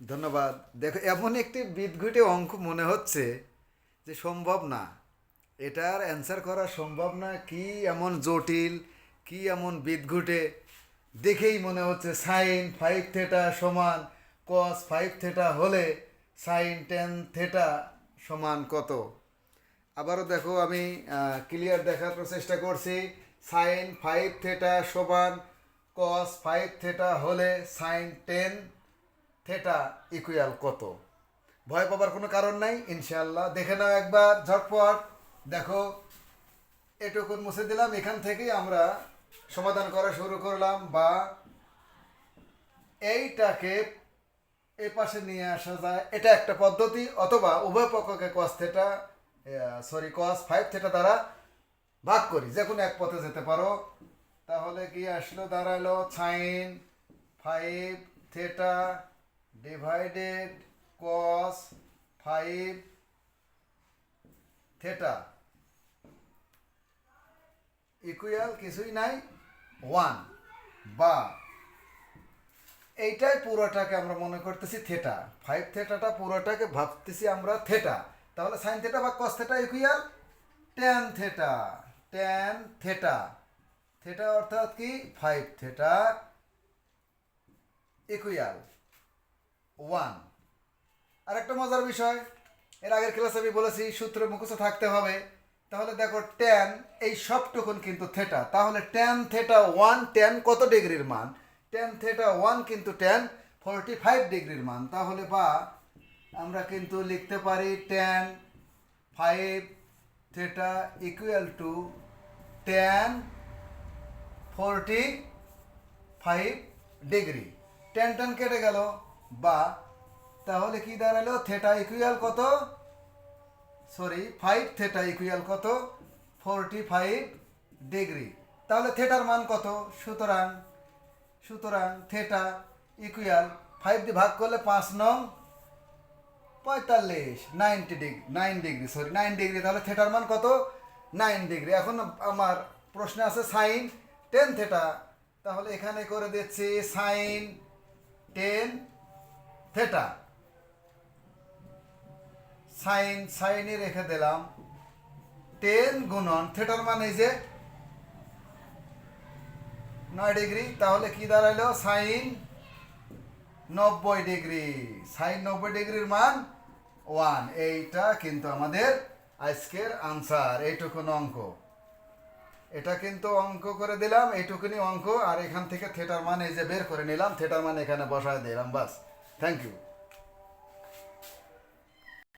ধন্যবাদ। দেখো, এমন একটি বিদঘুটে অঙ্ক মনে হচ্ছে যে সম্ভব না। এটার অ্যান্সার করা সম্ভব না। কি এমন জটিল, কি এমন বিদঘুটে? দেখেই মনে হচ্ছে সাইন ফাইভ থেটা সমান কস ফাইভ থেটা হলে সাইন টেন থেটা সমান কত? আবারও দেখো, আমি ক্লিয়ার দেখার চেষ্টা করছি। সাইন ফাইভ থেটা সমান কস ফাইভ থেটা হলে সাইন টেন থেটা ইকুয়াল কত? ভয় পাবার কোনো কারণ নাই ইনশাল্লাহ দেখে নাও একবার, ঝটপট। দেখো, এটুকুন মুছে দিলাম, এখান থেকেই আমরা সমাধান করা শুরু করলাম, বা এইটাকে এই পাশে নিয়ে আসা যায়। এটা একটা পদ্ধতি, অথবা উভয় পক্ষকে cos theta sorry cos five theta দ্বারা ভাগ করি। যে কোনো এক পথে যেতে পারো। তাহলে কি আসলো, দাঁড়াল sine five theta divided cos five theta equal কিছুই নাই ওয়ান বা এইটাই পুরোটাকে আমরা মনে করতেছি থেটা ফাইভ থেটাটা পুরোটাকে ভাবতেছি আমরা থেটা তাহলে সাইন থেটা বা cos theta equal tan theta tan theta theta অর্থাৎ কি? Five theta equal one. আর একটা মজার বিষয়, এর আগের ক্লাসে আমি বলেছি, সূত্র মুখস্থ থাকতে হবে। তাহলে দেখো টেন এই সবটুকুন কিন্তু থেটা তাহলে টেন থেটা ওয়ান টেন কত ডিগ্রির মান? টেন থেটা ওয়ান কিন্তু টেন ফোরটি ফাইভ ডিগ্রির মান। তাহলে বা, আমরা কিন্তু লিখতে পারি tan five theta equal to tan forty five degree. Tan tan কেটে গেল। বা, তাহলে কি দাঁড়াল? থেটা ইকুয়াল কত? সরি ফাইভ থেটা ইকুয়াল কত? ফোরটি ফাইভ ডিগ্রি তাহলে থেটার মান কত? সুতরাং সুতরাং থেটা ইকুয়াল ফাইভ দিয়ে ভাগ করলে পাঁচ নং পঁয়তাল্লিশ ninety degree nine degree sorry nine degree তাহলে থেটার মান কত? নাইন ডিগ্রি এখন আমার প্রশ্ন আছে সাইন টেন থেটা তাহলে এখানে করে দিচ্ছি সাইন টেন থেটা সাইন সাইনে রেখে দিলাম। টেন গুণন থেটার মানে এই যে নয় ডিগ্রি, তাহলে কি দাঁড়াইলো? সাইন নব্বই ডিগ্রি। সাইন নব্বই ডিগ্রির মান ওয়ান। এইটা কিন্তু আমাদের আজকের আনসার, এইটুকুন অঙ্ক। এটা কিন্তু অঙ্ক করে দিলাম এইটুকুনি অঙ্ক, আর এখান থেকে থেটার মান এই যে বের করে নিলাম থেটার মান এখানে বসায় দিলাম, বাস। Thank you.